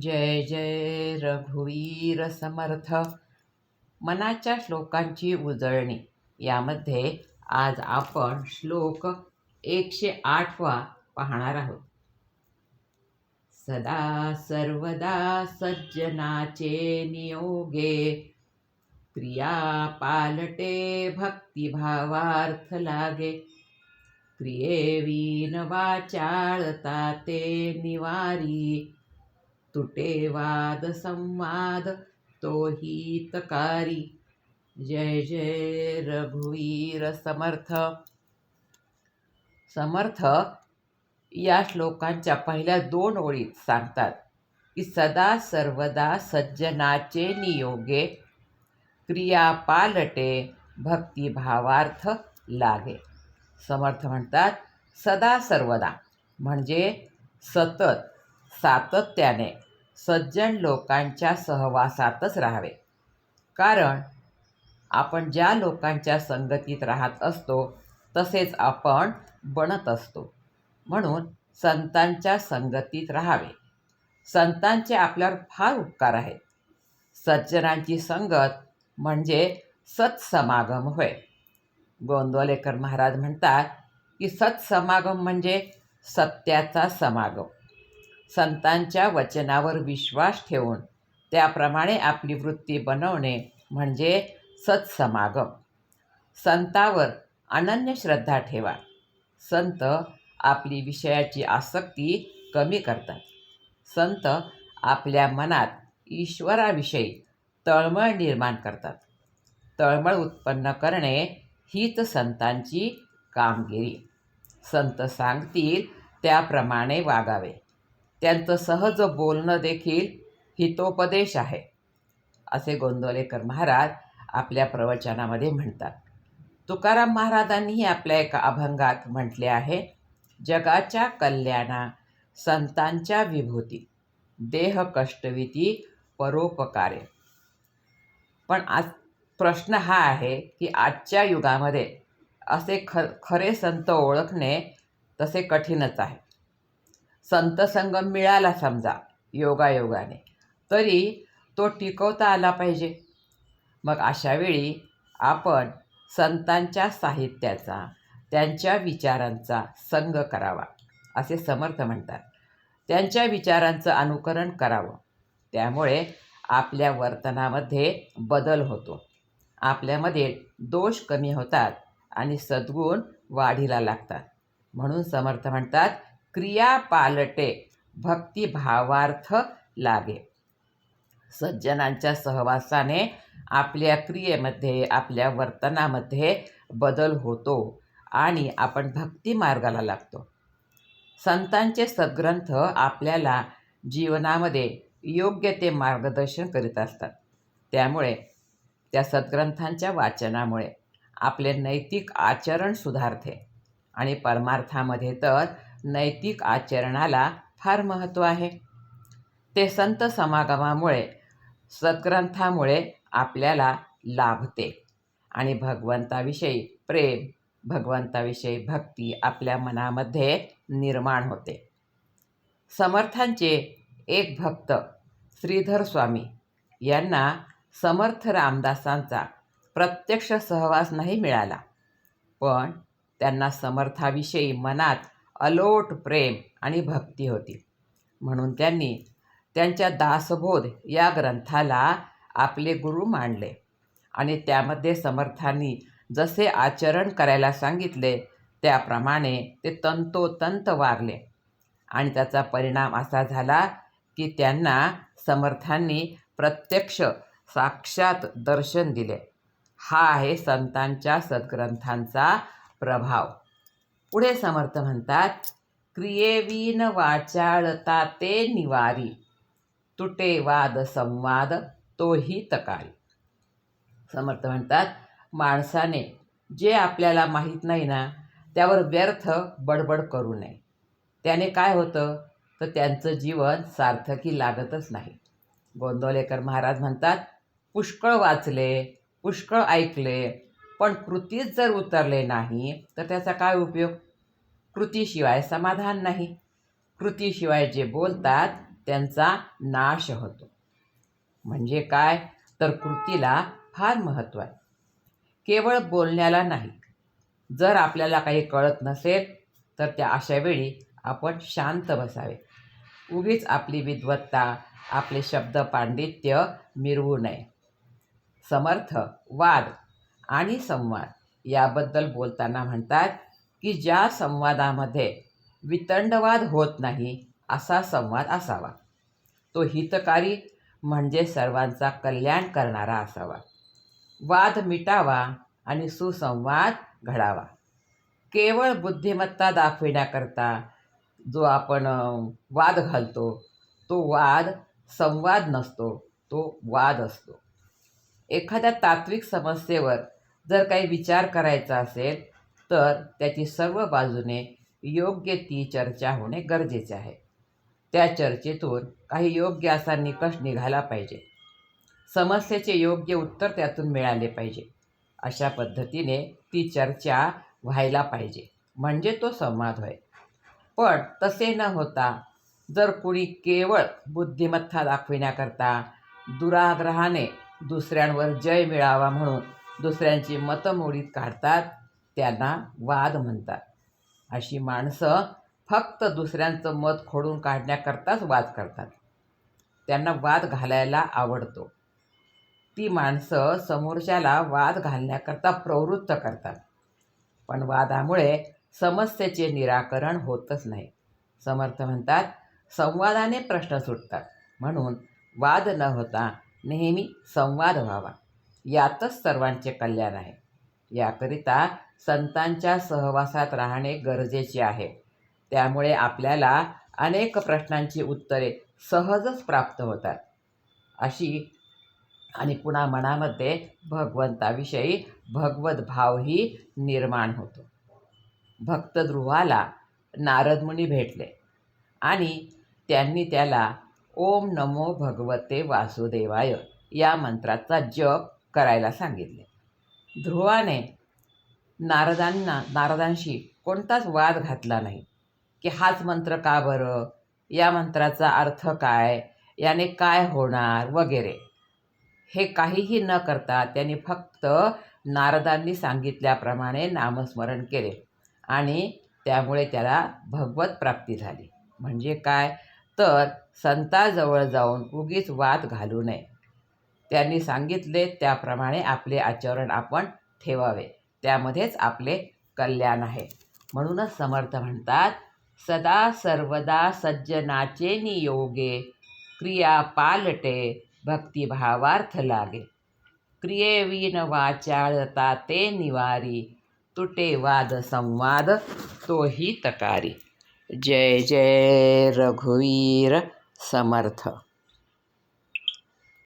जय जय रघुवीर समर्थ. मनाच्या श्लोकांची उजळणी. यामध्ये आज आपण श्लोक एकशे आठवा पाहणार आहोत. सदा सर्वदा सज्जनाचे नियोगे क्रिया पालटे भक्तिभावार्थ लागे. क्रियेवीन वाचाळता ते निवारी तुटे वाद संवाद तो हितकारी। जय जय रघुवीर समर्थ। समर्थ या श्लोकांच्या पहिल्या दोन ओळीत सांगतात की सदा सर्वदा सज्जनाचे नियोगे क्रिया पालटे भक्तिभावार्थ लागे. समर्थ म्हणतात सदा सर्वदा. म्हणजे सतत सातत्याने. सज्जन लोकांच्या सहवासातच राहावे. कारण आपण ज्या लोकांच्या संगतीत राहत असतो तसेच आपण बनत असतो. म्हणून संतांच्या संगतीत राहावे. संतांचे आपल्यावर फार उपकार आहेत. सज्जनांची संगत म्हणजे सत्समागम होय. गोंदवलेकर महाराज म्हणतात की सत्समागम म्हणजे सत्याचा समागम. संतांच्या वचनावर विश्वास ठेवून त्याप्रमाणे आपली वृत्ती बनवणे म्हणजे सत्समागम. संतावर अनन्य श्रद्धा ठेवा. संत आपली विषयाची आसक्ती कमी करतात. संत आपल्या मनात ईश्वराविषयी तळमळ निर्माण करतात. तळमळ उत्पन्न करणे हीच संतांची कामगिरी. संत सांगतील त्याप्रमाणे वागावे. त्यांचं सहज बोलणं देखील हितोपदेश आहे असे गोंदवलेकर महाराज आपल्या प्रवचनामध्ये म्हणतात. तुकाराम महाराजांनीही आपल्या एका अभंगात म्हटले आहे जगाच्या कल्याणा संतांच्या विभूती देह कष्टविती परोपकारे. पण आज प्रश्न हा आहे की आजच्या युगामध्ये असे ख खरे संत ओळखणे तसे कठीणच आहे. संतसंग मिळाला समजा योगायोगाने. तरी तो टिकवता आला पाहिजे. मग अशावेळी आपण संतांच्या साहित्याचा त्यांच्या विचारांचा संग करावा असे समर्थ म्हणतात. त्यांच्या विचारांचं अनुकरण करावं. त्यामुळे आपल्या वर्तनामध्ये बदल होतो. आपल्यामध्ये दोष कमी होतात आणि सद्गुण वाढीला लागतात. म्हणून समर्थ म्हणतात क्रिया पालटे भक्तिभावार्थ लागे. सज्जनांच्या सहवासाने आपल्या क्रियेमध्ये आपल्या वर्तनामध्ये बदल होतो आणि आपण भक्ती मार्गाला लागतो. संतांचे सद्ग्रंथ आपल्याला जीवनामध्ये योग्य ते मार्गदर्शन करीत असतात. त्यामुळे त्या सद्ग्रंथांच्या वाचनामुळे आपले नैतिक आचरण सुधारते आणि परमार्थामध्ये तर नैतिक आचरणाला फार महत्त्व आहे. ते संत समागमामुळे सद्ग्रंथामुळे आपल्याला लाभते आणि भगवंताविषयी प्रेम भगवंताविषयी भक्ती आपल्या मनामध्ये निर्माण होते. समर्थांचे एक भक्त श्रीधर स्वामी यांना समर्थ रामदासांचा प्रत्यक्ष सहवास नाही मिळाला. पण त्यांना समर्थाविषयी मनात अलोट प्रेम आणि भक्ती होती. म्हणून त्यांनी त्यांच्या दासबोध या ग्रंथाला आपले गुरु मानले आणि त्यामध्ये समर्थांनी जसे आचरण करायला सांगितले त्याप्रमाणे ते तंतोतंत वागले आणि त्याचा परिणाम असा झाला की त्यांना समर्थांनी प्रत्यक्ष साक्षात दर्शन दिले. हा आहे संतांच्या सद्ग्रंथांचा प्रभाव. पुढे समर्थ म्हणतात क्रियेवीन वाचाळता ते निवारी तुटे वाद संवाद तोही तकारी. समर्थ म्हणतात माणसाने जे आपल्याला माहीत नाही ना त्यावर व्यर्थ बडबड करू नये. त्याने काय होतं? तर त्यांचं जीवन सार्थकी लागतच नाही. गोंदवलेकर महाराज म्हणतात पुष्कळ वाचले पुष्कळ ऐकले पण कृतीत जर उतरले नाही तर त्याचा काय उपयोग? कृतीशिवाय समाधान नाही. कृतीशिवाय जे बोलतात त्यांचा नाश होतो. म्हणजे काय? तर कृतीला फार महत्त्व आहे. केवळ बोलण्याला नाही. जर आपल्याला काही कळत नसेल तर त्या अशा वेळी आपण शांत बसावे. उगीच आपली विद्वत्ता आपले शब्द पांडित्य मिरवू नये. समर्थ वाद आणि संवाद याबद्दल बोलताना म्हणतात की ज्या संवादामध्ये वितंडवाद होत नाही असा संवाद असावा. तो हितकारी म्हणजे सर्वांचा कल्याण करणारा असावा. वाद मिटावा आणि सुसंवाद घडावा. केवळ बुद्धिमत्ता दाखविण्याकरता जो आपण वाद घालतो तो वाद संवाद नसतो तो वाद असतो. एखाद्या तात्विक समस्येवर जर काही विचार करायचा असेल तर त्याची सर्व बाजूने योग्य ती चर्चा होणे गरजेचे आहे. त्या चर्चेतून काही योग्य असा निकष निघाला पाहिजे. समस्येचे योग्य उत्तर त्यातून मिळाले पाहिजे. अशा पद्धतीने ती चर्चा व्हायला पाहिजे. म्हणजे तो संवाद होय. पण तसे न होता जर कुणी केवळ बुद्धिमत्ता दाखविण्याकरता दुराग्रहाने दुसऱ्यांवर जय मिळावा म्हणून दुसऱ्यांची मतं मोडीत काढतात त्यांना वाद म्हणतात. अशी माणसं फक्त दुसऱ्यांचं मत खोडून काढण्याकरताच वाद करतात. त्यांना वाद घालायला आवडतो. ती माणसं समोरच्याला वाद घालण्याकरता प्रवृत्त करतात. पण वादामुळे समस्येचे निराकरण होतच नाही. समर्थ म्हणतात संवादाने प्रश्न सुटतात. म्हणून वाद न होता नेहमी संवाद व्हावा. यातच सर्वांचे कल्याण आहे. याकरिता संतांच्या सहवासात राहणे गरजेचे आहे. त्यामुळे आपल्याला अनेक प्रश्नांची उत्तरे सहजच प्राप्त होतात. अशी आणि पुन्हा मनामध्ये भगवंताविषयी भगवत भावही निर्माण होतो. भक्त ध्रुवाला नारदमुनी भेटले आणि त्यांनी त्याला ओम नमो भगवते वासुदेवाय या मंत्राचा जप करायला सांगितले. ध्रुवाने नारदांना नारदांशी कोणताच वाद घातला नाही. की हाच मंत्र का बरं? या मंत्राचा अर्थ काय? याने काय होणार? वगैरे. हे काहीही न करता त्यांनी फक्त नारदांनी सांगितल्याप्रमाणे नामस्मरण केले. आणि त्यामुळे त्याला भगवत प्राप्ती झाली. म्हणजे काय? तर संताजवळ जाऊन उगीच वाद घालू नये. त्यांनी सांगितले त्याप्रमाणे आपले आचरण आपण ठेवावे. त्यामध्येच आपले कल्याण आहे. म्हणूनच समर्थ म्हणतात सदा सर्वदा सज्जनाचे नियोगे क्रिया पालटे भक्तिभावार्थ लागे. क्रियेवीन वाचाळता ते निवारी तुटे वाद संवाद तोही तकारी. जय जय रघुवीर समर्थ.